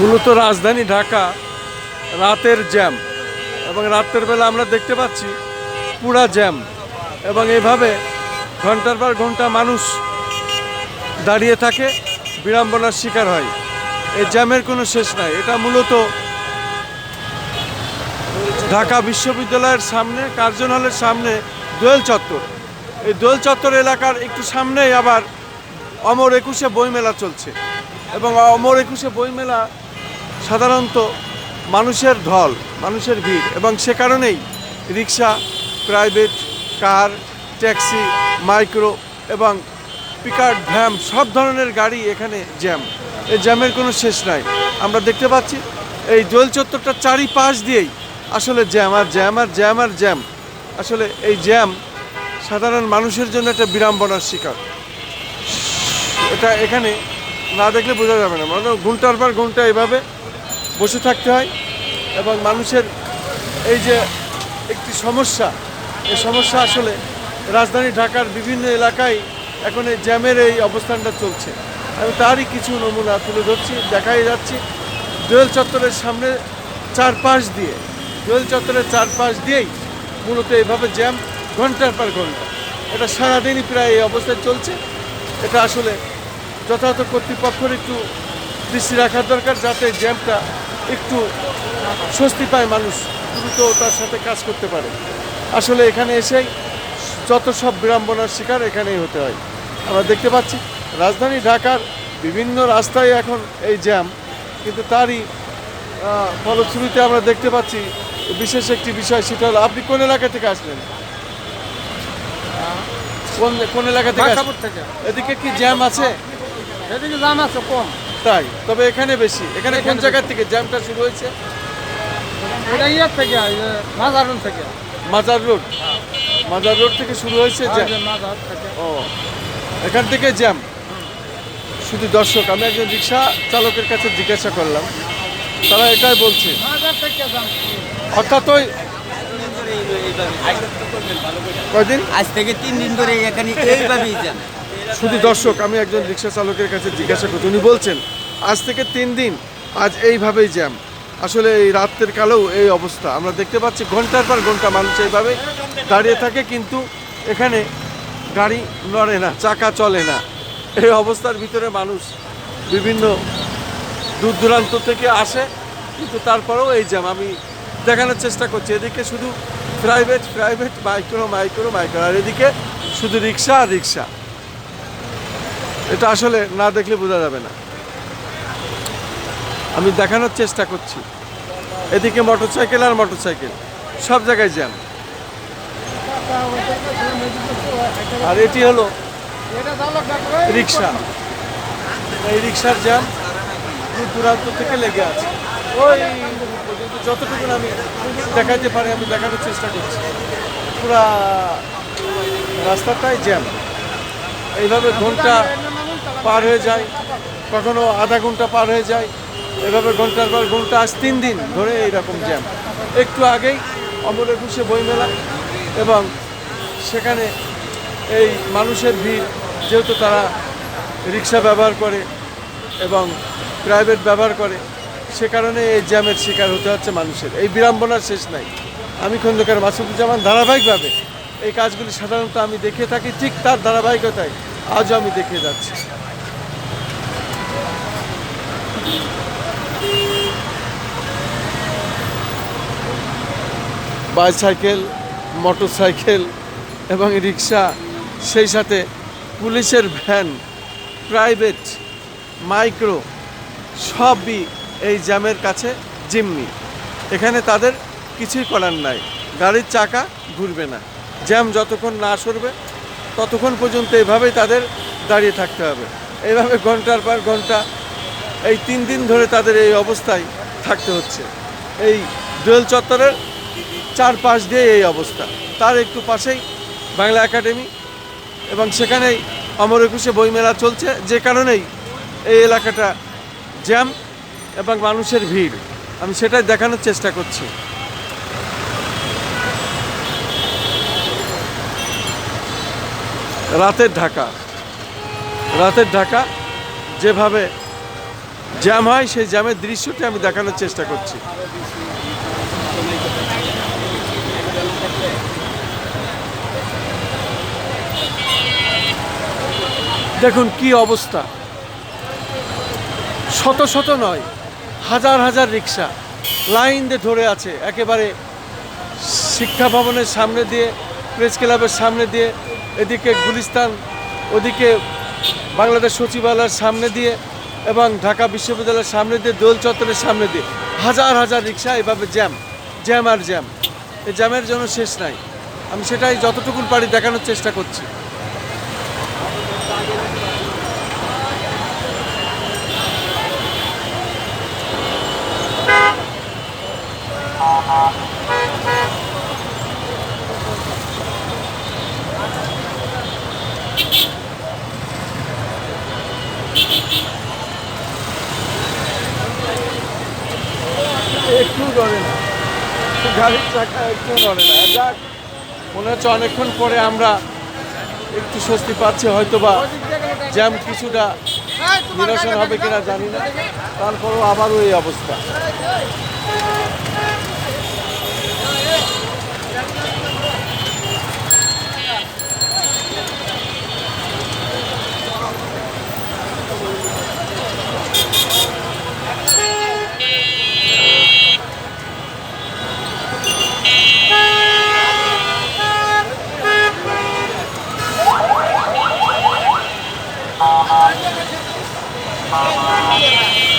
মূলত রাজধানী ঢাকা, রাতের জ্যাম এবং রাতের বেলা আমরা দেখতে পাচ্ছি পুরা জ্যাম এবং এভাবে ঘণ্টার পর ঘণ্টা মানুষ দাঁড়িয়ে থাকে, বিড়ম্বনার শিকার হয়। এই জ্যামের কোনো শেষ নাই। এটা মূলত ঢাকা বিশ্ববিদ্যালয়ের সামনে কার্জন হলের সামনে দোয়েল চত্বর। এই দোয়েল চত্বর এলাকার একটু সামনেই আবার অমর একুশে বইমেলা চলছে এবং অমর একুশে বইমেলা সাধারণত মানুষের ঢল, মানুষের ভিড় এবং সে কারণেই রিক্সা, প্রাইভেট কার, ট্যাক্সি, মাইক্রো এবং পিকার, ভ্যাম সব ধরনের গাড়ি এখানে জ্যাম। এই জ্যামের কোনো শেষ নাই। আমরা দেখতে পাচ্ছি, এই দোয়েল চত্বরটার চারিপাশ দিয়েই আসলে জ্যাম আর জ্যাম আর জ্যাম আর জ্যাম। আসলে এই জ্যাম সাধারণ মানুষের জন্য একটা বিড়ম্বনার শিকার। এটা এখানে না দেখলে বোঝা যাবে না। মানে ঘণ্টার পর ঘণ্টা এভাবে বসে থাকতে হয় এবং মানুষের এই যে একটি সমস্যা, এই সমস্যা আসলে রাজধানী ঢাকার বিভিন্ন এলাকায় এখন এই জ্যামের এই অবস্থানটা চলছে। আমি তারই কিছু নমুনা তুলে ধরছি, দেখাই যাচ্ছি। দোয়েল চত্বরের সামনে চারপাশ দিয়ে, দোয়েল চত্বরের চারপাশ দিয়েই মূলত এইভাবে জ্যাম ঘণ্টার পর ঘণ্টা। এটা সারাদিনই প্রায় এই অবস্থায় চলছে। এটা আসলে যথাযথ কর্তৃপক্ষের একটু দৃষ্টি রাখার দরকার যাতে জ্যামটা একটু স্বস্তি পায় মানুষ দ্রুত তার সাথে কাজ করতে পারে। আসলে এখানে এসেই যত সব বিড়ম্বনার শিকার এখানেই হতে হয়। আমরা দেখতে পাচ্ছি রাজধানী ঢাকার বিভিন্ন রাস্তায় এখন এই জ্যাম কিন্তু তারই ফলশ্রুতিতে আমরা দেখতে পাচ্ছি বিশেষ একটি বিষয় সেটা হলো আপনি কোন এলাকা থেকে আসলেন? কোন কোন এলাকা থেকে এদিকে কি জ্যাম আছে? এদিকে দাম আছে কম। তাই তবে এখানে বেশি এখানে কোন এখানে জায়গা থেকে জ্যামটা শুরু হয়েছে? এটা ইয়ের থেকে যে থেকে। মাজার রোড মাজার রোড থেকে শুরু হয়েছে জ্যাম যে মাজার থেকে। ও এখান থেকে জ্যাম শুধু দর্শক আমি একজন রিক্সা চালকের কাছে জিজ্ঞাসা করলাম। তারা এটাই বলছে। মাজার থেকে অর্থাৎ ওই কয়দিন? আজ থেকে তিন দিন ধরে এখানে এইভাবেই যান শুধু দর্শক, আমি একজন রিক্সা চালকের কাছে জিজ্ঞাসা করছি। উনি বলছেন, আজ থেকে তিন দিন, আজ এইভাবেই জ্যাম। আসলে এই রাতের কালেও এই অবস্থা। আমরা দেখতে পাচ্ছি ঘণ্টার পর ঘণ্টা মানুষ এইভাবে দাঁড়িয়ে থাকে, কিন্তু এখানে গাড়ি নড়ে না, চাকা চলে না। এই অবস্থার ভিতরে মানুষ বিভিন্ন দূর দূরান্ত থেকে আসে, কিন্তু তারপরেও এই জ্যাম। আমি দেখানোর চেষ্টা করছি। এদিকে শুধু private private micro micro micro আর এদিকে শুধু রিক্সা আর রিক্সা। এটা আসলে না দেখলে বোঝা যাবে না। আমি দেখানোর চেষ্টা করছি। এদিকে মোটরসাইকেল আর মোটরসাইকেল সব জায়গায় জ্যাম আর এটি হলো রিক্সা। এই রিক্সার জ্যাম দূর দূরান্ত থেকে লেগে আছে। ওই যতটুকু আমি দেখাতে পারি, আমি দেখানোর চেষ্টা করছি। পুরা রাস্তাটাই জ্যাম এইভাবে ঘণ্টা পার হয়ে যায়, কখনো আধা ঘণ্টা পার হয়ে যায়, এভাবে ঘণ্টার পর ঘণ্টা আজ তিন দিন ধরে এইরকম জ্যাম একটু আগেই অমর একুশে বইমেলা এবং সেখানে এই মানুষের ভিড়, যেহেতু তারা রিক্সা ব্যবহার করে এবং প্রাইভেট ব্যবহার করে, সে কারণে এই জ্যামের শিকার হতে হচ্ছে মানুষের। এই বিড়ম্বনার শেষ নাই। আমি খন্দকার মাসুদুজ্জামান ধারাবাহিকভাবে এই কাজগুলি সাধারণত আমি দেখে থাকি, ঠিক তার ধারাবাহিকতায় আজও আমি দেখে যাচ্ছি। বাইসাইকেল, মোটরসাইকেল এবং রিক্সা, সেই সাথে পুলিশের ভ্যান, প্রাইভেট, মাইক্রো সবই এই জ্যামের কাছে জিম্মি। এখানে তাদের কিছুই করার নাই। গাড়ির চাকা ঘুরবে না। জ্যাম যতক্ষণ না সরবে, ততক্ষণ পর্যন্ত এভাবেই তাদের দাঁড়িয়ে থাকতে হবে। এইভাবে ঘণ্টার পর ঘণ্টা এই তিন দিন ধরে তাদের এই অবস্থায় থাকতে হচ্ছে। এই দোয়েল চত্বরের চারপাশ দিয়ে এই অবস্থা। তার একটু পাশেই বাংলা একাডেমি এবং সেখানেই অমর একুশে বইমেলা চলছে, যে কারণেই এই এলাকাটা জ্যাম এবং মানুষের ভিড়। আমি সেটাই দেখানোর চেষ্টা করছি। রাতের ঢাকা। রাতের ঢাকা যেভাবে জ্যাম হয়, সেই জ্যামের দৃশ্যটি আমি দেখানোর চেষ্টা করছি। দেখুন কি অবস্থা। শত শত নয়, হাজার হাজার রিক্সা লাইন দিয়ে ধরে আছে, একেবারে শিক্ষা ভবনের সামনে দিয়ে, প্রেস ক্লাবের সামনে দিয়ে, এদিকে গুলিস্তান, ওদিকে বাংলাদেশ সচিবালয়ের সামনে দিয়ে এবং ঢাকা বিশ্ববিদ্যালয়ের সামনে দিয়ে, দোল চত্বরের সামনে দিয়ে হাজার হাজার রিক্সা এভাবে জ্যাম জ্যাম আর জ্যাম। এই জ্যামের জন্য শেষ নাই। আমি সেটাই যতটুকুন পারি দেখানোর চেষ্টা করছি একটু নড়ে না গাড়ির চাকা মনে হচ্ছে অনেকক্ষণ পরে আমরা একটু স্বস্তি পাচ্ছি হয়তো বা জ্যাম কিছুটা নিরসন হবে কিনা জানি না। তারপরও আবারও এই অবস্থা। Thank you.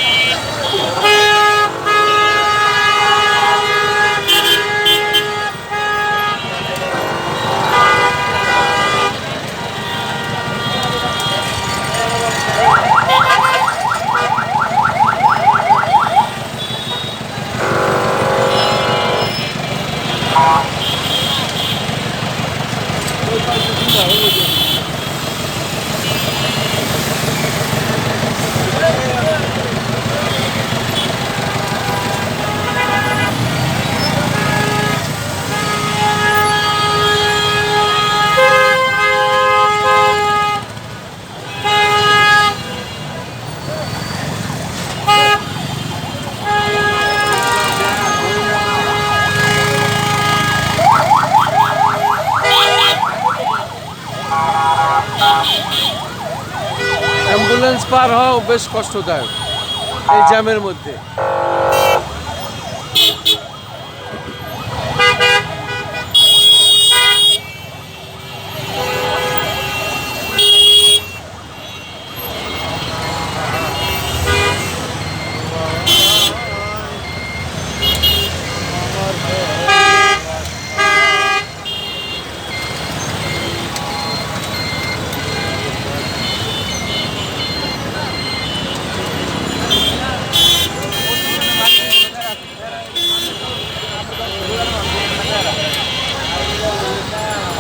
অ্যাম্বুলেন্স পার হওয়াও বেশ কষ্টদায়ক এই জ্যামের মধ্যে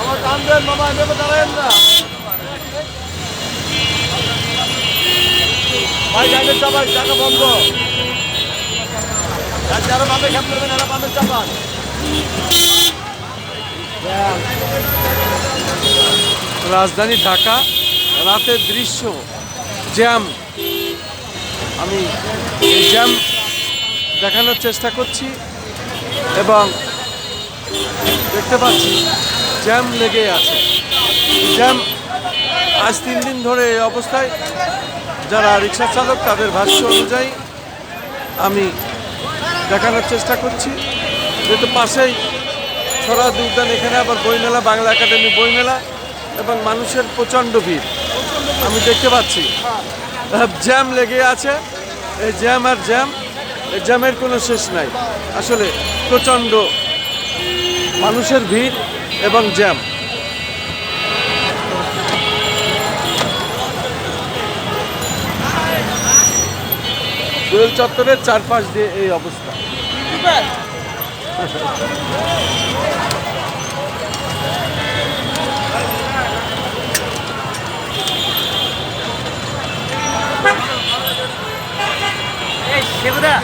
আমার টান দেন মামা এভাবে দাঁড়ায়েন না চাপাই চাকা বন্ধ। যারা বামে, খেপ করবেন এরা চাপান। রাজধানী ঢাকা, রাতের দৃশ্য, জ্যাম। আমি এই জ্যাম দেখানোর চেষ্টা করছি এবং দেখতে পাচ্ছি জ্যাম লেগে আছে। জ্যাম আজ তিন দিন ধরে এই অবস্থায়। যারা রিক্সা চালক, তাদের ভাষ্য অনুযায়ী আমি দেখানোর চেষ্টা করছি। যেহেতু পাশেই সরাদ উদ্যান এখানে আবার বইমেলা, বাংলা একাডেমি বইমেলা এবং মানুষের প্রচণ্ড ভিড়। আমি দেখতে পাচ্ছি জ্যাম লেগে আছে। এই জ্যাম আর জ্যাম, এই জ্যামের কোনো শেষ নাই। আসলে প্রচণ্ড মানুষের ভিড় এবং জ্যাম। দোয়েল চত্বরের চারপাশ দিয়ে এই অবস্থা।